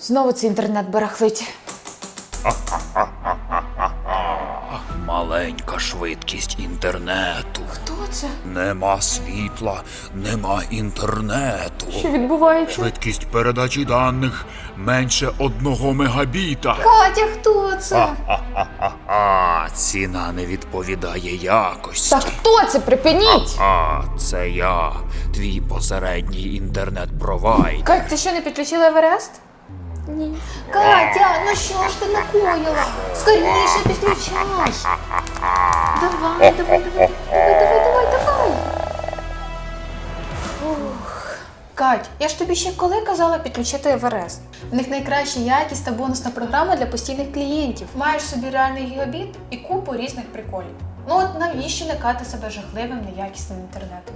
Знову цей інтернет барахлить. Маленька швидкість інтернету. Хто це? Нема світла, нема інтернету. Що відбувається? Швидкість передачі даних менше одного мегабіта. Катя, хто це? А, ціна не відповідає якості. Та хто це? Припиніть! А, це я, твій посередній інтернет-провайдер. Кать, ти що не підключила Еверест? Ні. Катя, ну що ж ти накоїла? Скоріше підключай. Давай, давай, давай, давай, давай, давай, давай. Ух. Кать, я ж тобі ще коли казала підключити Еверест. В них найкраща якість та бонусна програма для постійних клієнтів. Маєш собі реальний гігабіт і купу різних приколів. Ну от навіщо лякати себе жахливим неякісним інтернетом?